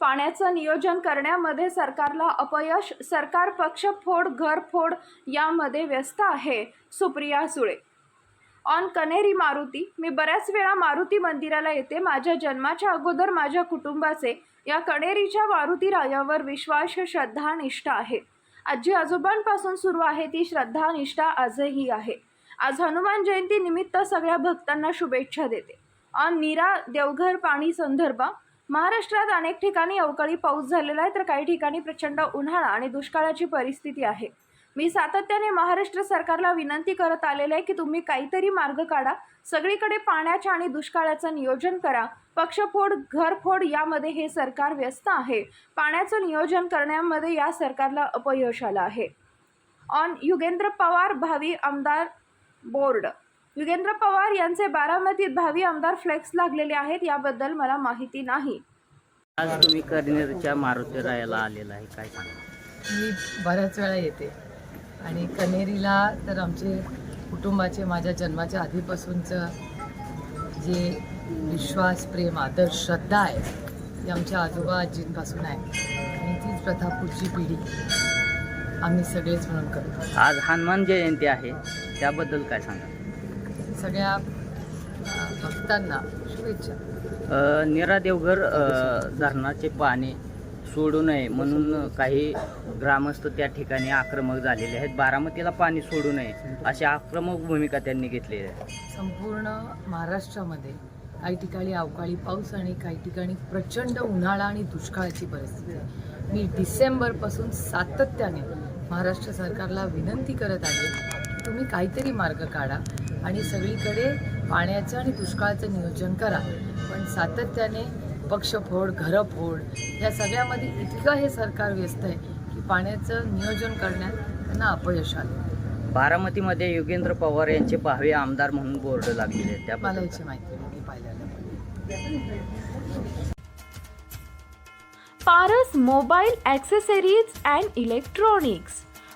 पाण्याचं नियोजन करण्यामध्ये सरकारला अपयश सरकार पक्षफोड घरफोड यामध्ये व्यस्त आहे. सुप्रिया सुळे. ऑन कनेरी मारुती मी बऱ्याच वेळा मारुती मंदिराला येते. माझ्या जन्माच्या अगोदर माझ्या कुटुंबाचे या कणेरीच्या मारुती रायावर विश्वास श्रद्धा निष्ठा आहे. आजी आजोबांपासून सुरू आहे ती श्रद्धा निष्ठा आजही आहे. आज हनुमान जयंती निमित्त सगळ्या भक्तांना शुभेच्छा देते. ऑन नीरा देवघर पाणी संदर्भ महाराष्ट्रात अनेक ठिकाणी अवकाळी पाऊस झालेला आहे तर काही ठिकाणी प्रचंड उन्हाळा आणि दुष्काळाची परिस्थिती आहे. मी सातत्याने महाराष्ट्र सरकारला विनंती करत आलेले आहे की तुम्ही काहीतरी मार्ग काढा सगळीकडे पाण्याच्या आणि दुष्काळाचं नियोजन करा. पक्षफोड घरफोड यामध्ये हे सरकार व्यस्त आहे. पाण्याचं नियोजन करण्यामध्ये या सरकारला अपयश आलं आहे. ऑन युगेंद्र पवार भावी आमदार बोर्ड युगेंद्र पवार यांचे बारामतीत भावी आमदार फ्लेक्स लागलेले आहेत याबद्दल मला माहिती नाही. आज तुम्ही कनेरच्या मारुती रायाला आलेला आहे काय सांगा? मी बऱ्याच वेळा येते. आणि कनेरीला तर आमचे कुटुंबाचे माझ्या जन्माच्या आधीपासूनचं जे विश्वास प्रेम आदर श्रद्धा आहे ती आमच्या आजोबा आजींपासून आहे. आणि तीच प्रथा पुढची पिढी आम्ही सगळेच म्हणून करतो. आज हनुमान जयंती आहे त्याबद्दल काय सांगा? सगळ्या भक्तांना शुभेच्छा. नीरा देवघर धरणाचे पाणी सोडू नये म्हणून काही ग्रामस्थ त्या ठिकाणी आक्रमक झालेले आहेत. बारामतीला पाणी सोडू नये अशी आक्रमक भूमिका त्यांनी घेतलेली आहे. संपूर्ण महाराष्ट्रामध्ये काही ठिकाणी अवकाळी पाऊस आणि काही ठिकाणी प्रचंड उन्हाळा आणि दुष्काळाची परिस्थिती आहे. मी डिसेंबरपासून सातत्याने महाराष्ट्र सरकारला विनंती करत आहे की तुम्ही काहीतरी मार्ग काढा. आणि सगळीकडे पाण्याचं आणि दुष्काळाचं नियोजन करा. पण सातत्याने पक्षफोड घरफोड या सगळ्यामध्ये इतकं हे सरकार व्यस्त आहे की पाण्याचं नियोजन करण्यात त्यांना अपयश आलं. बारामतीमध्ये योगेंद्र पवार यांचे भावे आमदार म्हणून बोर्ड लागलेले आहेत. मला त्याबद्दल याची माहिती मी पाहिलेलं Paras mobile accessories and electronics.